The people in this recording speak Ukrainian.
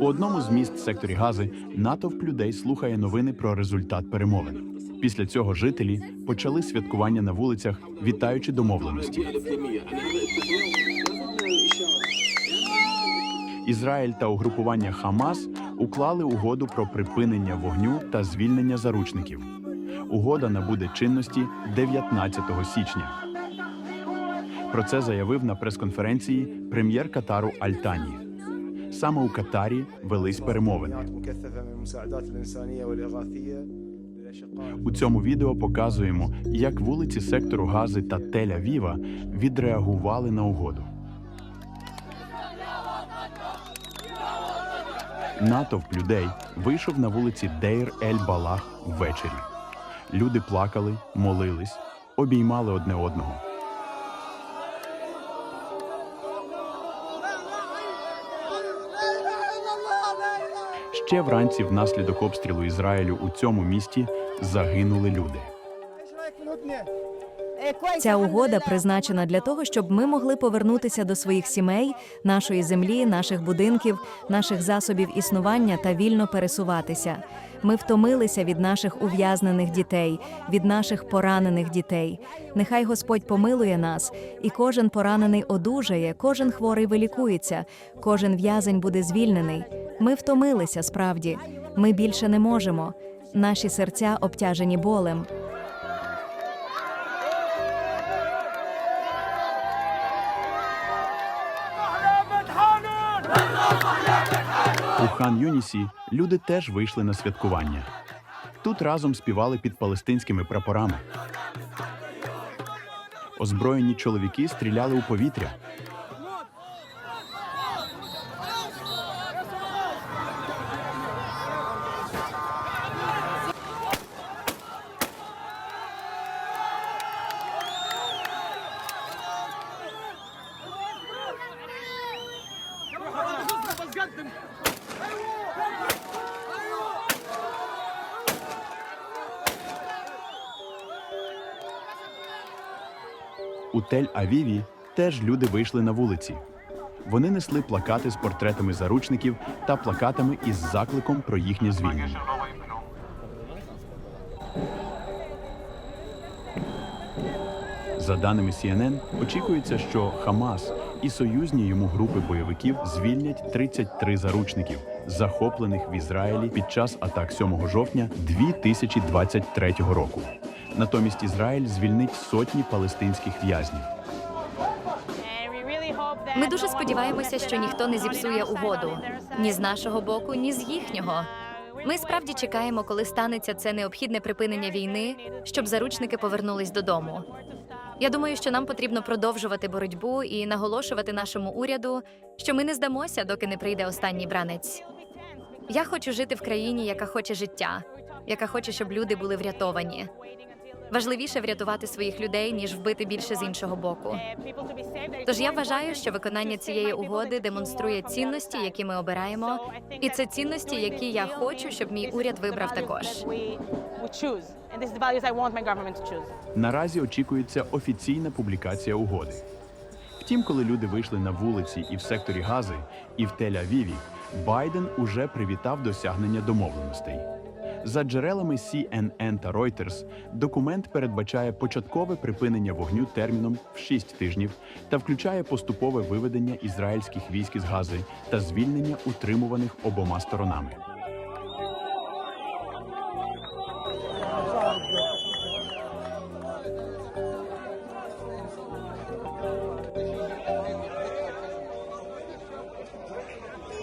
У одному з міст секторі Гази натовп людей слухає новини про результат перемовин. Після цього жителі почали святкування на вулицях, вітаючи домовленості. Ізраїль та угрупування Хамас уклали угоду про припинення вогню та звільнення заручників. Угода набуде чинності 19 січня. Про це заявив на прес-конференції прем'єр Катару Альтані. Саме у Катарі велись перемовини. У цьому відео показуємо, як вулиці сектору Гази та Тель-Авіва відреагували на угоду. Натовп людей вийшов на вулиці Дейр Ель Балах ввечері. Люди плакали, молились, обіймали одне одного. Ще вранці, внаслідок обстрілу Ізраїлю у цьому місті загинули люди. Ця угода призначена для того, щоб ми могли повернутися до своїх сімей, нашої землі, наших будинків, наших засобів існування та вільно пересуватися. Ми втомилися від наших ув'язнених дітей, від наших поранених дітей. Нехай Господь помилує нас, і кожен поранений одужає, кожен хворий вилікується, кожен в'язень буде звільнений. Ми втомилися справді. Ми більше не можемо. Наші серця обтяжені болем. У хан Юнісі люди теж вийшли на святкування. Тут разом співали під палестинськими прапорами. Озброєні чоловіки стріляли у повітря. У Тель-Авіві теж люди вийшли на вулиці. Вони несли плакати з портретами заручників та плакатами із закликом про їхнє звільнення. За даними CNN, очікується, що Хамас і союзні йому групи бойовиків звільнять 33 заручників, захоплених в Ізраїлі під час атак 7 жовтня 2023 року. Натомість Ізраїль звільнить сотні палестинських в'язнів. Ми дуже сподіваємося, що ніхто не зіпсує угоду ні з нашого боку, ні з їхнього. Ми справді чекаємо, коли станеться це необхідне припинення війни, щоб заручники повернулись додому. Я думаю, що нам потрібно продовжувати боротьбу і наголошувати нашому уряду, що ми не здамося, доки не прийде останній бранець. Я хочу жити в країні, яка хоче життя, яка хоче, щоб люди були врятовані. Важливіше врятувати своїх людей, ніж вбити більше з іншого боку. Тож я вважаю, що виконання цієї угоди демонструє цінності, які ми обираємо, і це цінності, які я хочу, щоб мій уряд вибрав також. Наразі очікується офіційна публікація угоди. Втім, коли люди вийшли на вулиці і в секторі Гази, і в Тель-Авіві, Байден уже привітав досягнення домовленостей. За джерелами CNN та Reuters, документ передбачає початкове припинення вогню терміном в 6 тижнів та включає поступове виведення ізраїльських військ із Гази та звільнення утримуваних обома сторонами.